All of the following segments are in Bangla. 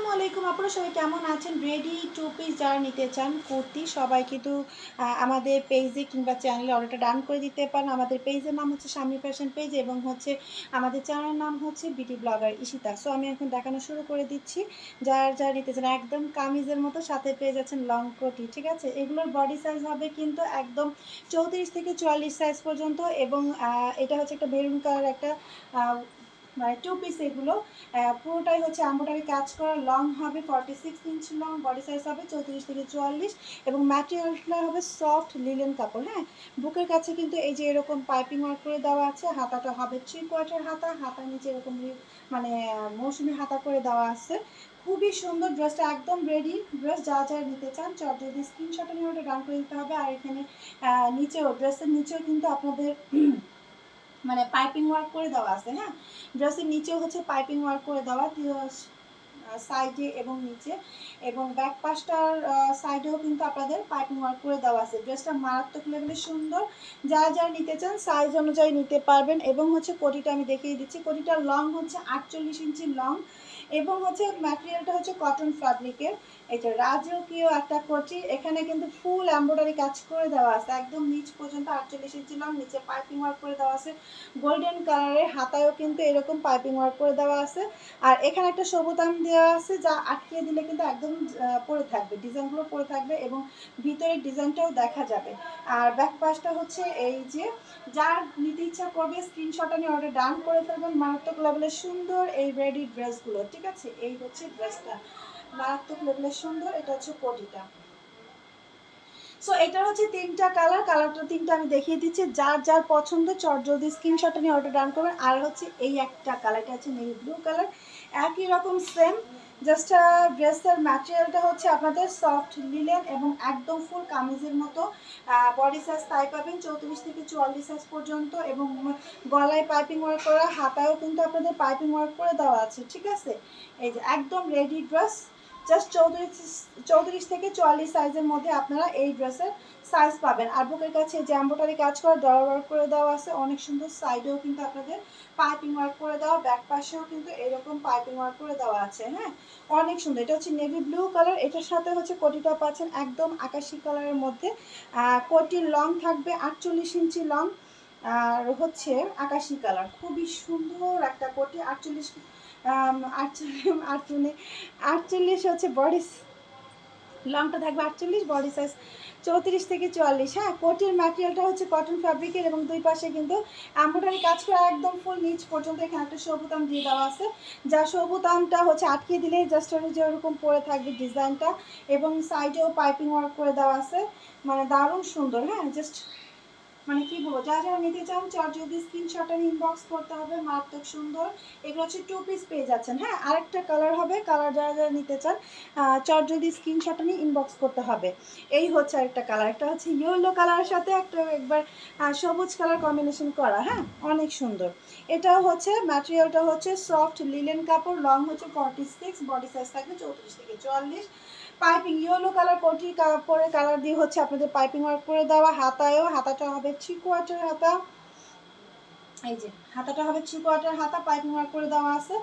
আসসালামু আলাইকুম, আপনারা সবাই কেমন আছেন? রেডি টু পিস যারা নিতে চান, কুর্তি, সবাই কিন্তু আমাদের পেজে কিংবা চ্যানেলে অর্ডারটা ডান করে দিতে পারেন। আমাদের পেজের নাম হচ্ছে স্বামী ফ্যাশন পেজ এবং হচ্ছে আমাদের চ্যানেলের নাম হচ্ছে বিটি ব্লগার ইশিতা সো আমি এখন দেখানো শুরু করে দিচ্ছি। যার যারা নিতে চান, একদম কামিজের মতো সাথে পেয়ে যাচ্ছেন লং কোটি, ঠিক আছে? এগুলোর বডি সাইজ হবে কিন্তু একদম চৌত্রিশ থেকে চুয়াল্লিশ সাইজ পর্যন্ত এবং এটা হচ্ছে একটা মেরুন কালার একটা মানে টু পিস এগুলো। পুরোটাই হচ্ছে এম্ব্রয়ডারি কাজ করা। লং হবে forty six inch long body size হবে চৌত্রিশ থেকে চুয়াল্লিশ এবং ম্যাটেরিয়ালটা হবে সফট লিলেন কাপড় হ্যাঁ? বুকের কাছে কিন্তু এই যে এরকম পাইপিং ওয়ার্ক করে দেওয়া আছে, হাতাটা হবে থ্রি কোয়ার্টার হাতা, হাতার নিচে এরকম মানে মৌসুমি হাতা করে দেওয়া আছে। খুবই সুন্দর ড্রেসটা একদম রেডি ড্রেস যা যা নিতে চান, চট যদি স্ক্রিনশটে নিয়ে ওটা ডান করে দিতে হবে। আর এখানে নিচেও ড্রেসের নিচেও কিন্তু আপনাদের মানে পাইপিং ওয়ার্ক করে দেওয়া আছে হ্যাঁ? ড্রেসের নিচেও হচ্ছে পাইপিং ওয়ার্ক করে দেওয়া সাইডে এবং নিচে। এবং ব্যাক পাশটার সাইডেও কিন্তু আপনাদের পাইপিং ওয়ার্ক করে দেওয়া আছে। ড্রেসটা মারাত্মক লেভেলে সুন্দর। যা যা নিতে চান সাইজ অনুযায়ী নিতে পারবেন। এবং হচ্ছে কোটিটা আমি দেখিয়ে দিচ্ছি। কোটিটার লং হচ্ছে আটচল্লিশ ইঞ্চি লং এবং হচ্ছে ম্যাটেরিয়ালটা হচ্ছে কটন ফ্যাব্রিকের যে রাজকীয় একটা কোটি এখানে কিন্তু ফুল এমব্রয়ডারি কাজ করে দেওয়া আছে। একদম নিচ পর্যন্ত আটচল্লিশ ইঞ্চি লং নিচে পাইপিং ওয়ার্ক করে দেওয়া আছে। গোল্ডেন কালারের হাতায়ও কিন্তু এরকম পাইপিং ওয়ার্ক করে দেওয়া আছে। আর এখানে একটা সবুতাম দেওয়া আছে, যা আটকিয়ে দিলে কিন্তু একদম পরে থাকবে। ডিজাইনগুলো পরে থাকবে এবং ভিতরের ডিজাইনটাও দেখা যাবে। আর ব্যাক পাশটা হচ্ছে এই যে, যার নিতে ইচ্ছা করবে স্ক্রিনশট নিয়ে অর্ডার ডান করে ফেলবেন। মারাত্মক লেভেলের সুন্দর এই রেডি ড্রেসগুলো ঠিক আছে? এই হচ্ছে ড্রেসটা মারাত্মক লেভেলের সুন্দর, এটা হচ্ছে কোটিটা সো এটা হচ্ছে তিনটা কালার কালারটা তিনটা আমি দেখিয়ে দিচ্ছি। যার যার পছন্দ চট জলদি স্ক্রিনশটটা নিয়ে অর্ডার ডান করবেন। আর হচ্ছে এই একটা কালারটা হচ্ছে নেভি ব্লু কালার একই রকম সেম জাস্ট ড্রেসের ম্যাটেরিয়ালটা হচ্ছে আপনাদের সফট লিলেন এবং একদম ফুল কামিজের মতো বডি সাইজ তাই পাবেন চৌত্রিশ থেকে চুয়াল্লিশ সাইজ পর্যন্ত এবং গলায় পাইপিং ওয়ার্ক করা, হাতায়ও কিন্তু আপনাদের পাইপিং ওয়ার্ক করে দেওয়া আছে, ঠিক আছে? এই যে একদম রেডি ড্রেস জাস্ট চৌত্রিশ চৌত্রিশ থেকে চুয়াল্লিশ সাইজের মধ্যে আপনারা এই ড্রেসের সাইজ পাবেন। আর বুকের কাছে যে এম্বোটারি কাজ করা ডলার ওয়ার্ক করে দেওয়া আছে। অনেক সুন্দর সাইডেও কিন্তু আপনাদের পাইপিং ওয়ার্ক করে দেওয়া ব্যাক পাশেও কিন্তু এরকম পাইপিং ওয়ার্ক করে দেওয়া আছে হ্যাঁ? অনেক সুন্দর। এটা হচ্ছে নেভি ব্লু কালার এটার সাথে হচ্ছে কোটিটা পাচ্ছেন একদম আকাশি কালারের মধ্যে। কোটির লং থাকবে, আটচল্লিশ ইঞ্চি লং আর হচ্ছে আকাশি কালার খুবই সুন্দর একটা কোটি, আটচল্লিশ আটচল্লিশ আটচল্লিশ হচ্ছে বডি লংটা থাকবে আটচল্লিশ বডি সাইজ চৌত্রিশ থেকে চুয়াল্লিশ। হ্যাঁ কোটির ম্যাটেরিয়ালটা হচ্ছে কটন ফ্যাব্রিকের এবং দুই পাশে কিন্তু এম্ব্রয়ডারি কাজ করা একদম ফুল নিচ পর্যন্ত এখানে একটা সবুতাম দিয়ে দেওয়া আছে। যা সবুতামটা হচ্ছে আটকে দিলে জাস্ট যে ওরকম পরে থাকবে ডিজাইনটা এবং সাইডেও পাইপিং ওয়ার্ক করে দেওয়া আছে। মানে দারুণ সুন্দর হ্যাঁ জাস্ট মানে কি বলব, যা যারা নিতে চান, চট যদি স্ক্রিনশটে ইনবক্স করতে হবে, মারাত্মক সুন্দর। এগুলো হচ্ছে টু পিস পেয়ে যাচ্ছেন। হ্যাঁ আরেকটা কালার হবে কালার যারা যারা নিতে চান চট যদি স্ক্রিনশটে নিয়ে ইনবক্স করতে হবে। এই হচ্ছে আরেকটা কালার একটা হচ্ছে ইয়েলো কালারের সাথে একটা একবার সবুজ কালার কম্বিনেশন করা হ্যাঁ অনেক সুন্দর। এটাও হচ্ছে ম্যাটেরিয়ালটা হচ্ছে সফট লিলেন কাপড় লং হচ্ছে ফর্টি সিক্স বডি সাইজ থাকবে চৌত্রিশ থেকে চুয়াল্লিশ। পাইপিং ইয়েলো কালার কোটি কাপড়ের কালার দিয়ে হচ্ছে আপনাদের পাইপিং ওয়ার্ক করে দেওয়া, হাতায়ও, হাতাটা হবে থ্রি কোয়ার্টার হাতা। এই যে, হাতাটা হবে থ্রি হাতা, পাইপিং ওয়ার্ক করে দেওয়া আছে।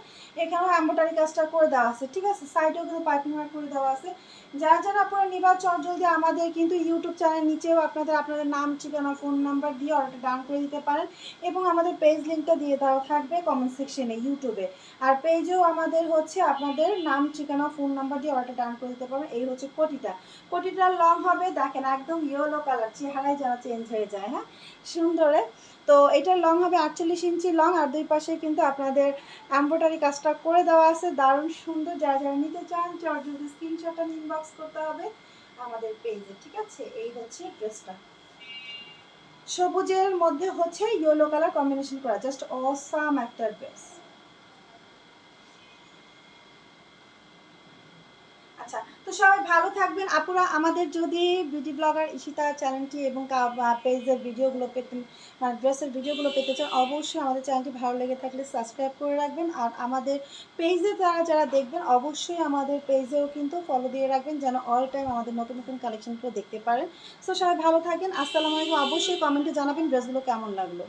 এখানেও এম্বোটারি কাজটা করে দেওয়া আছে, ঠিক আছে? সাইডেও কিন্তু পাইপিং ওয়ার্ক করে দেওয়া আছে। যারা যারা আপনারা নিবার চট জলদি আমাদের কিন্তু ইউটিউব চ্যানেল নিচেও আপনাদের আপনাদের নাম, ঠিকানা ফোন নাম্বার দিয়ে অর্ডারটা ডাউন করে দিতে পারেন এবং আমাদের পেজ লিঙ্কটা দিয়ে দেওয়া থাকবে কমেন্ট সেকশনে ইউটিউবে আর পেজেও আমাদের হচ্ছে আপনাদের নাম, ঠিকানা ফোন নাম্বার দিয়ে অর্ডারটা ডাউন করে দিতে পারবেন। এই হচ্ছে কোটিটা। কোটিটার লং হবে, দেখেন, একদম ইয়েলো কালার চেহারায় যারা চেঞ্জ হয়ে যায় হ্যাঁ? সুন্দরে তো এটার লং হবে আটচল্লিশ ইঞ্চি লং আর দুই পাশে কিন্তু আপনাদের এম্ব্রয়ডারি কাজটা করে দেওয়া আছে। দারুণ সুন্দর, যারা যারা নিতে চান চট যদি স্ক্রিনশটটা ইনবক্স করতে হবে আমাদের পেজে ঠিক আছে? এই হচ্ছে ড্রেসটা সবুজের মধ্যে হচ্ছে ইয়েলো কালার কম্বিনেশন করা জাস্ট অসাম একটা ড্রেস আচ্ছা তো সবাই ভালো থাকবেন। আপুরা, আমাদের যদি বিউটি ব্লগার ইশিতা চ্যানেলটি এবং পেজের ভিডিওগুলো পেতে মানে ড্রেসের ভিডিওগুলো পেতে চান, অবশ্যই আমাদের চ্যানেলটি ভালো লেগে থাকলে সাবস্ক্রাইব করে রাখবেন। আর আমাদের পেজে তারা যারা দেখবেন, অবশ্যই আমাদের পেজেও কিন্তু ফলো দিয়ে রাখবেন, যেন অল টাইম আমাদের নতুন নতুন কালেকশনগুলো দেখতে পারেন। সো সবাই ভালো থাকেন। আসসালামু আলাইকুম। অবশ্যই কমেন্টে জানাবেন ড্রেসগুলো কেমন লাগল।